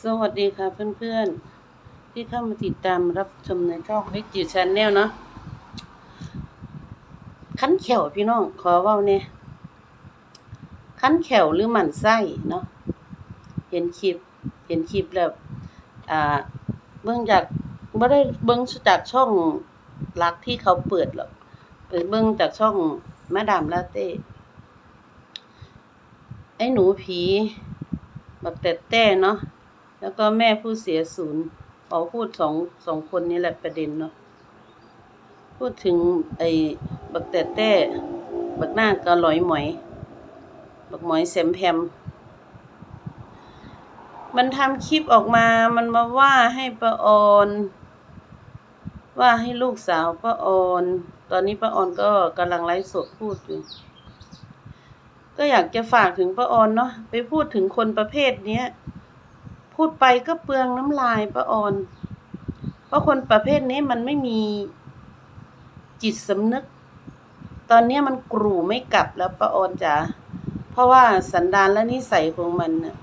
สวัสดีค่ะเพื่อนๆ ที่เข้ามาติดตามรับชมในช่องวิจิวชาแนลเนาะคันแขวพี่น้อง ขอว่าเนี่ยคันแขวหรือหมันไส้เนาะเห็นคลิปเห็นคลิปแล้วอ่าเบิ่งจากบ่ได้เบิ่งจากช่องหลักที่เขาเปิดหรอกไปเบิ่งจากช่องมาดามลาเต้ไอ้หนูผีแบักแต่แต่เนาะ แล้วก็แม่ผู้เสียศูนย์ขอพูดสองสองคนนี้แหละประเด็นเนาะพูดถึงไอ้บักแต่แต่บักหน้าก็ลอยหมอย บักหมอยแซมแพมมันทำคลิปออกมา มันมาว่าให้ป้าออน ว่าให้ลูกสาวป้าออน ตอนนี้ป้าออนก็กำลังไลฟ์สดพูดอยู่ ก็อยากจะฝากถึงป้าออนเนาะ ไปพูดถึงคนประเภทเนี้ย พูดไปก็เปลืองน้ำลายป้าออน เพราะคนประเภทนี้มันไม่มีจิตสำนึก ตอนนี้มันกรูไม่กลับแล้วป้าออนจ๋าเพราะว่าสันดานและนิสัยของมันน่ะ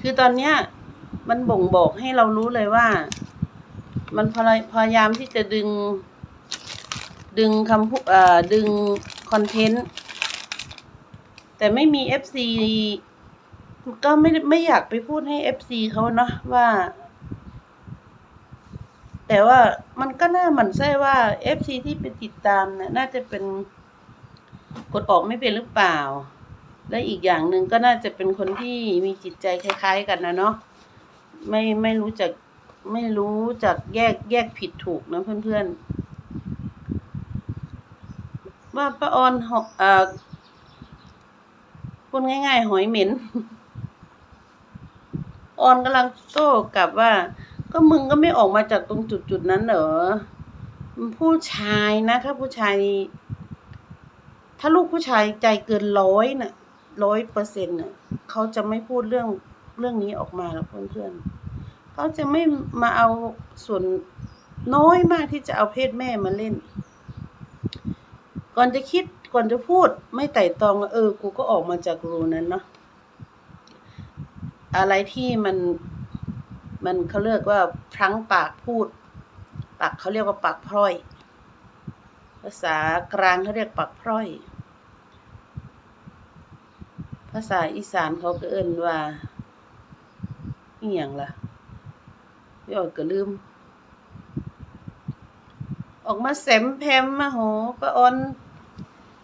คือตอนเนี้ยมันบ่งบอกให้เรารู้เลยว่า มันพยพยายามที่จะดึง ดึงคำพูดดึงคอนเทนต์ แต่ไม่มี FC ก็ไม่ไม่อยากไปพูดให้ FC เขาเนาะว่า แต่ว่ามันก็น่าหมั่นไส้ว่า FC ที่ไปติดตามเนี่ยน่าจะเป็นกดออกไม่เป็นหรือเปล่า และอีกอย่างหนึ่งก็น่าจะเป็นคนที่มีจิตใจคล้าย ๆ กันนะเนาะไม่ไม่รู้จักไม่รู้จักแยกแยกผิดถูกนะเพื่อนๆ ว่าป้าออนหอกเอ่อพูดง่ายๆ หอยเหม็น ออนกำลังโต้กลับว่า ก็มึงก็ไม่ออกมาจากตรงจุดจุดๆนั้นเหรอผู้ชายนะถ้าผู้ชาย ถ้าลูกผู้ชายใจเกินร้อยน่ะร้อยเปอร์เซ็นต์น่ะเขาจะไม่พูดเรื่องเรื่องนี้ออกมาแล้วเพื่อนๆเขาจะไม่มาเอาส่วนน้อยมากที่จะเอาเพศแม่มาเล่น ก่อนจะคิดก่อนจะพูดไม่ไต่ตองเออ กูก็ออกมาจากรูนั้นเนาะ อะไรที่มันมันเขาเรียกว่าพลั้งปากพูด ปากเขาเรียกว่าปากพร่อย ภาษากลางเขาเรียกปากพร่อย ภาษาอีสานเขาก็เอิ้นว่าอีหยังล่ะพี่ออดก็ลืม ออกมาแสมแพมมาโหป้าออน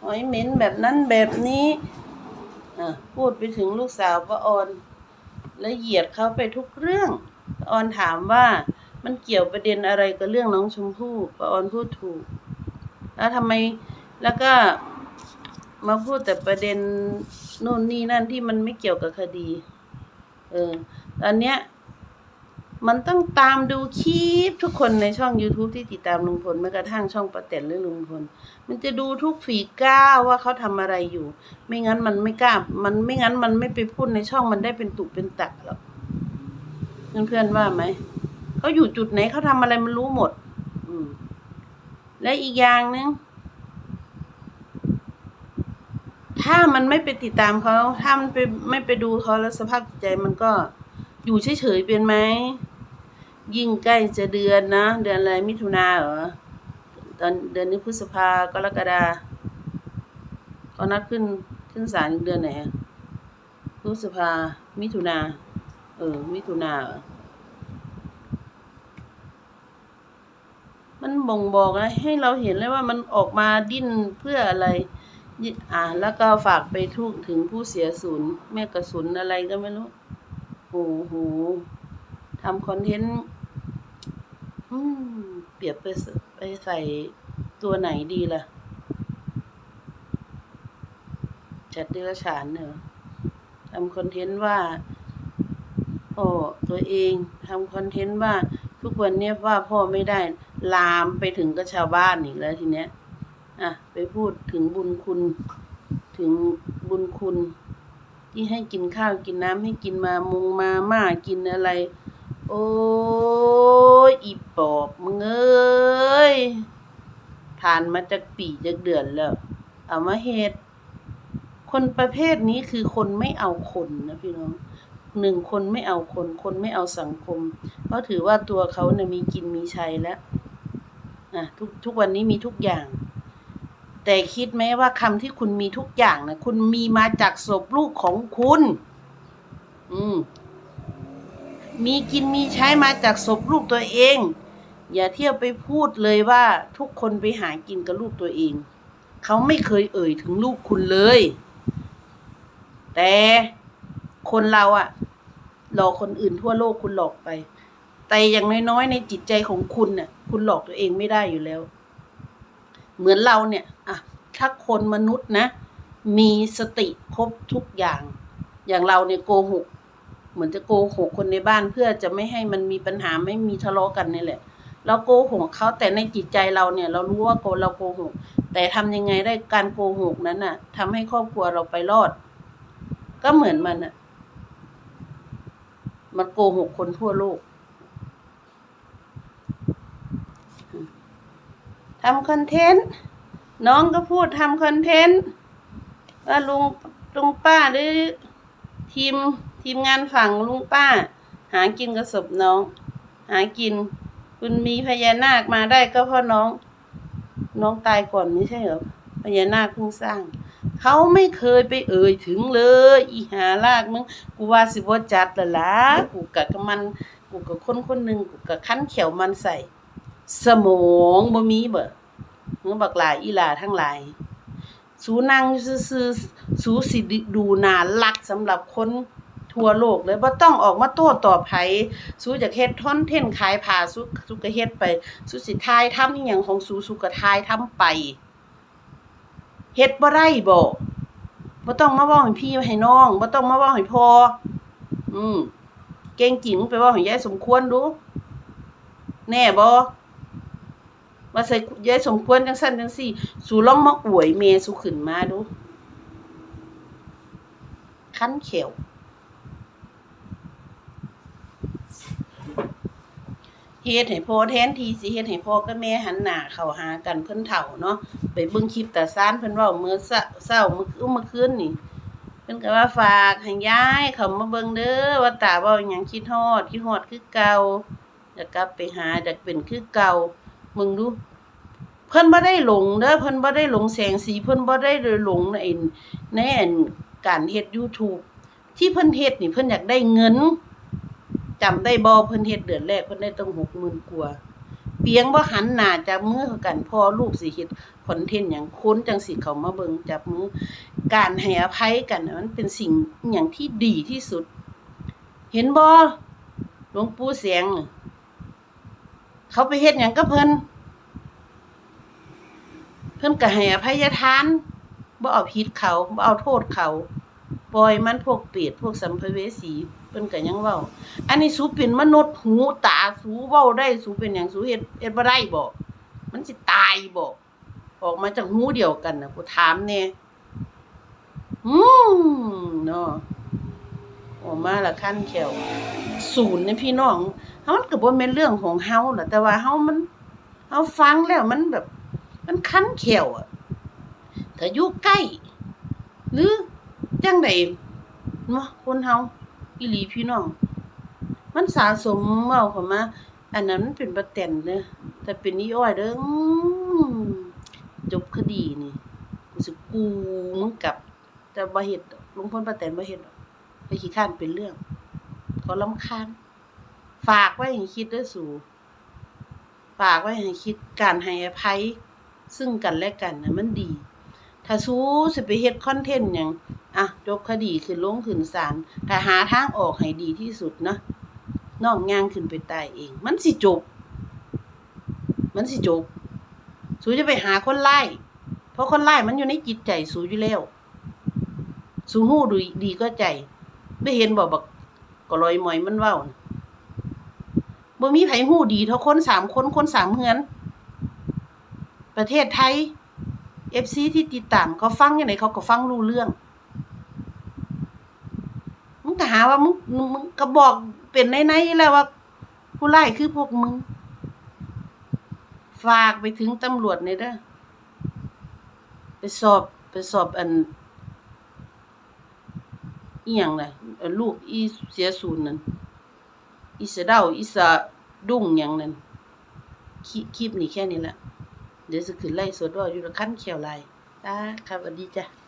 หอยเหม็นแบบนั้นแบบนี้พูดไปถึงลูกสาวป้าออน ละเหยียดเขาไปทุกเรื่องออนถามว่ามันเกี่ยวประเด็นอะไรกับเรื่องน้องชมพู่ปออนพูดถูก แล้วทำไมแล้วก็มาพูดแต่ประเด็นนู่นนี่นั่นที่มันไม่เกี่ยวกับคดี เออตอนเนี้ย มันต้องตามดูคลิปทุกคนในช่อง YouTube ที่ติดตามลุงพลแม้กระทั่งช่องประแตนหรือลุงพล มันจะดูทุกฝีก้าวว่าเขาทำอะไรอยู่ ไม่งั้นมันไม่กล้า มันไม่งั้นมันไม่ไปพูดในช่องมันได้เป็นตุเป็นตักหรอกเพื่อนๆว่าไหมเขาอยู่จุดไหนเขาทำอะไรมันรู้หมด อืม และอีกอย่างหนึงถ้ามันไม่ไปติดตามเขาถ้ามันไปไม่ไปดูเขาแล้วสภาพจิตใจมันก็อยู่เฉยๆเป็นไหม ยิ่งใกล้จะเดือนนะ เดือนอะไรมิถุนาเหรอตอนเดือนนี้พฤษภากรกฎาเขานัดขึ้นขึ้นศาลเดือนไหนพฤษภามิถุนาเออ มิถุนาเหรอมันบ่งบอกนะ ให้เราเห็นเลยว่ามันออกมาดิ้นเพื่ออะไร อ่า แล้วก็ฝากไปทุกถึงผู้เสียศูนย์แม่กระสุนอะไรก็ไม่รู้ โอ้โหทำคอนเทนต์ เปรียบไปไปใส่ตัวไหนดีล่ะ จัดเดรัจฉานเหรอทำคอนเทนต์ว่าพ่อตัวเองทำคอนเทนต์ว่า ทุกวันเนี้ยว่าพ่อไม่ได้ ลามไปถึงกับชาวบ้านอีกแล้วทีเนี้ย อะ ไปพูดถึงบุญคุณ ถึงบุญคุณ ที่ให้กินข้าวกินน้ำให้กินมามุงมาม่ากินอะไร โอ้ยอีปอบมึงเอ้ยทานมาจากปีจากเดือนแล้ว เอามาเฮ็ดคนประเภทนี้คือคนไม่เอาคนนะพี่น้องหนึ่งคนไม่เอาคน คนไม่เอาสังคม เพราะถือว่าตัวเขาเนี่ยมีกินมีใช้แล้วอะทุกทุกวันนี้มีทุกอย่าง แต่คิดไหมว่าคำที่คุณมีทุกอย่างนะคุณมีมาจากศพลูกของคุณ อืม มีกินมีใช้มาจากศพลูกตัวเอง อย่าเที่ยวไปพูดเลยว่าทุกคนไปหากินกับลูกตัวเอง เขาไม่เคยเอ่ยถึงลูกคุณเลย แต่คนเราอะหลอกคนอื่นทั่วโลกคุณหลอกไป แต่อย่างน้อยๆในจิตใจของคุณน่ะ คุณหลอกตัวเองไม่ได้อยู่แล้ว เหมือนเราเนี่ยอะถ้าคนมนุษย์นะ มีสติครบทุกอย่าง อย่างเราเนี่ยโกหก เหมือนจะโกหกคนในบ้านเพื่อจะไม่ให้มันมีปัญหาไม่มีทะเลาะกันนี่แหละเราโกหกเขาแต่ในจิตใจเราเนี่ย เรารู้ว่าโกเราโกหก แต่ทำยังไงได้การโกหกนั้นน่ะทำให้ครอบครัวเราไปรอด ก็เหมือนมันน่ะ มันโกหกคนทั่วโลกทำคอนเทนต์น้องก็พูดทำคอนเทนต์ว่าลุงลุงป้าหรือทีม ทีมงานฝั่งลุงป้า หากินกับศพน้อง หากิน คุณมีพญานาคมาได้ก็เพราะน้อง น้องตายก่อนไม่ใช่เหรอพญานาคเพิ่งสร้าง เขาไม่เคยไปเอ่ยถึงเลย อีหาลากมึงกูว่าสิบ่จัดละละกูกะกับมัน กูกับคนคนหนึ่งกูกะคั้นเขียวมันใส่ สมองบ่มีเบ่เมื่อบักหลายอีหลาทั้งหลายสูนั่งซื่อสูสิดูนารักสำหรับคน ทั่วโลกเลยบ่ต้องออกมาโต้ตอบไผสู้จะเฮ็ดท่อนเท่นขายผ้าสูสูก็เฮ็ดไปสูสิทายทำอีหยังของสูสูก็ทายทำไปเฮ็ดบ่ได้บ่บ่ต้องมาเว้าให้พี่ให้น้องบ่ต้องมาเว้าให้พ่ออืมเก่งจริงไปเว้าให้ยายสมควรดู แน่บ่ว่าใส่ยายสมควรจังซั่นจังซี่ สูลองมาอวยแม่สูขึ้นมาดู คันเขียว เฮ็ดให้พ่อแทนทีสิเฮ็ดให้พ่อกับแม่หันหน้าเข้าหากันเพิ่นเฒ่าเนาะไปเบิ่งคลิปตาซ่านเพิ่นเว้ามื้อเช้าเช้ามื้อคืนมื้อคืนนี่เพิ่นก็ว่าฝากให้ยายเข้ามาเบิ่งเด้อว่าตาเว้าหยังคิดฮอดคิดฮอดคือเก่าอยากกลับไปหาอยากเป็นคือเก่ามึงดู เพิ่นบ่ได้หลงเด้อเพิ่นบ่ได้หลงแสงสีเพิ่นบ่ได้หลงในในอันการเฮ็ด YouTube ที่เพิ่นเฮ็ดนี่เพิ่นอยากได้เงิน จำได้บ่เพิ่นเฮ็ดเดือนแรกเพิ่นได้ต้อง60,000กว่าเปียงบ่หันหน้าจับมือกันพอลูกสิเฮ็ดคอนเทนต์หยังคนจังสิเข้ามาเบิ่งจับมือ การให้อภัยกันน่ะมันเป็นสิ่งอหยังที่ดีที่สุด เห็นบ่หลวงปู่เสียง เขาไปเฮ็ดหยังกับเพิ่นเพิ่นก็ให้อภัยทานบ่เอาผิดเขาบ่เอาโทษเขา ปล่อยมันพวกเปรตพวกสัมภเวสี เพิ่นก็ยังเว้า อันนี้สูเป็นมนุษย์หูตาสูเว้าได้สูเป็นหยังสูเฮ็ดเฮ็ดบ่ได้บ่มันสิตายบ่ออกมาจากหูเดียวกันน่ะกูถามแน่อืมเนาะออกมาละคันแขวศูนย์เนี่ยพี่น้องเฮามันก็บ่แม่นเรื่องของเฮาล่ะแต่ว่าเฮามันเฮาฟังแล้วมันแบบ มันคันแขวอะถ้าอยู่ใกล้ หรือจังไดเนาะคนเฮา อีหลีพี่น้อง มันสะสมเว้าเข้ามาอันนั้นมันเป็นประแตนเด้อแต่เป็นอีอ้อยเด้ออืมจบคดีนี่กูสิกูมึงกับแต่บ่เฮ็ดลุงพลป้าแตนบ่เฮ็ดไปขี้ข้านเป็นเรื่องเขารำคาญฝากไว้ให้คิดด้อสู่ฝากไว้ให้คิดการให้อภัย ซึ่งกันและกันน่ะมันดี ถ้าสู้สิไปเฮ็ดคอนเทนต์หยังอะจบคดีขึ้นลงขึ้นศาลถ้าหาทางออกให้ดีที่สุดเนะน้องย่างขึ้นไปตายเอง มันสิจบ มันสิจบ สูจะไปหาคนไล่ เพราะคนไล่มันอยู่ในจิตใจสูอยู่แล้ว สูหู้ดูดีก็ใจไม่เห็นบอกบักก็ลอยมอยมันเว้าบ่มีไผหู้ดีเท่าคนสามคนคนสามเฮือน ประเทศไทย FC ที่ติดตามเขาฟังยังไงเขาก็ฟังรู้เรื่อง มึงก็หาว่ามึงมึงก็บอกเป็นในๆแล้วว่าผู้ไล่คือพวกมึง ฝากไปถึงตำรวจในอยเด้อไปสอบไปสอบอันอีหยังน่ะเอ่อลูกอีเสียศูนย์นั่นอีเสดาอีสะดุ้งหยังนั่นคลิคลิปนี้แค่นี้แหละ เดี๋ยวจะขึ้นไล่สดว่าอยู่ในขั้นเขียวลายจ้าครับสวัสดีจ้ะ